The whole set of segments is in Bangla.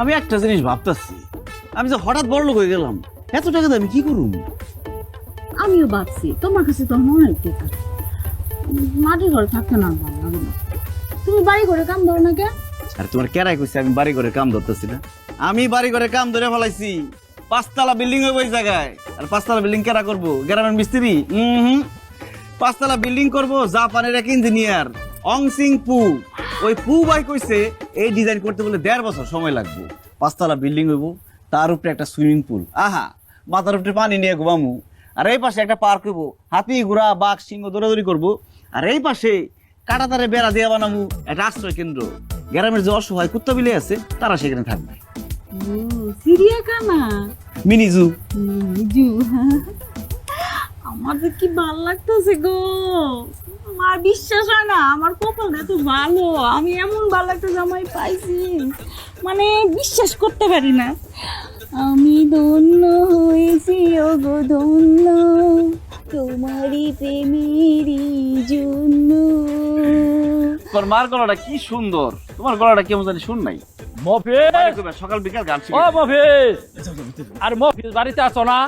আমি একটা জিনিস ভাবতেছি। আমি যে হঠাৎ বড় লোক হয়ে গেলাম এত টাকা দিয়ে আমি কি করুম? আমিও ভাবছি তোমার কাছে তো আমার অনেক টাকা। মাটির ঘরে থাকতে না ভালো লাগে না। তুমি বাড়ি করে কাম ধরো না কেন? আর তোমার কেরাই কইছে আমি বাড়ি ঘরে কাম ধরতেছি না। আমি বাড়ি ঘরে কাম ধরে ফেলাইছি পাঁচতলা বিল্ডিং হইব ওই জায়গায়। আর পাঁচতলা বিল্ডিং কেরা করব? গ্রামের মিস্ত্রি? হুম। পাঁচতলা বিল্ডিং করব জাপানের এক ইঞ্জিনিয়ার অং সিং পু। ওই পু ভাই কইছে এই ডিজাইন করতে বলে দেড় বছর সময় লাগবে। পাঁচতলা বিল্ডিং হইব তার উপরে একটা সুইমিং পুল আহা মাথার উপরে পানি নিয়ে ঘুমামু। আর এই পাশে একটা পার্ক হইব হাতি ঘোড়া বাঘ সিংহ দৌড়াদৌড়ি করব। আর এই পাশে কাটাতারে বেড়া দিয়ে বানামু একটা আশ্রয় কেন্দ্র। গ্রামের যে অসহায় কুত্তা বিলে আছে তারা সেখানে থাকবে। সিরিয়াখানা মিনি জু জু আমার কি ভালো লাগতেছে গো। আমার বিশ্বাস হয় না আমার কপালটা এত ভালো আমি এমন ভালো একটা জামাই পাইছি মানে বিশ্বাস করতে পারি না। আমি ধন্য হয়েছি ও গো ধন্য তোমারই প্রেমেরই জন্য। তোর মার গলাটা কি সুন্দর তোমার গলাটা কেমন জানি শুন নাই। মফিজ! সকাল বিকাল গান ও মফিজ! আর মফিজ বাড়িতে আছো না?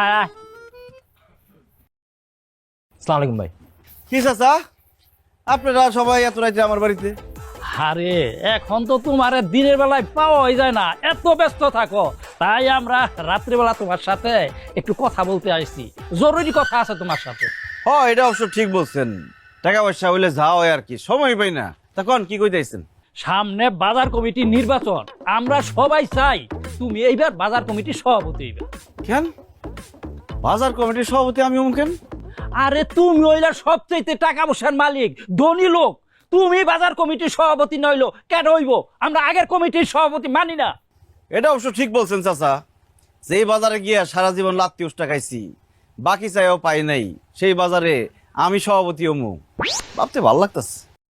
আয় আয়। সালাম আলাইকুম ভাই। কি চাচা? আপনারা সবাই এত রাইতে আমার বাড়িতে? আরে এখন তো তোমার দিনের বেলায় পাওয়াই যায় না। এত ব্যস্ত থাকো। তাই আমরা রাত্রিবেলা তোমার সাথে একটু কথা বলতে আসছি। জরুরি কথা আছে তোমার সাথে। হ এটা অবশ্য ঠিক বলছেন। টাকা পয়সা হইলে যা হয় আর কি সময় পাই না। তখন কি কইতাইছেন? সামনে বাজার কমিটির নির্বাচন। আমরা সবাই চাই তুমি এইবার বাজার কমিটির সভাপতি হইবে। কেন? বাজার কমিটির সভাপতি আমি কেন? আরে তুমি ওইলার সবচেয়ে টাকা পয়সার মালিক, ধনী লোক। তুমি বাজার কমিটির সভাপতি নইলো, কেন হইব? আমরা আগের কমিটির সভাপতি মানি না। এটা অবশ্য ঠিক বলছেন, চাচা। যে বাজারে গিয়া সারা জীবন লাত্তি উষ্টা খাইছি, বাকি চাইও পাই নাই, সেই বাজারে আমি সভাপতি অমু ভাবতে ভালো লাগতেছে।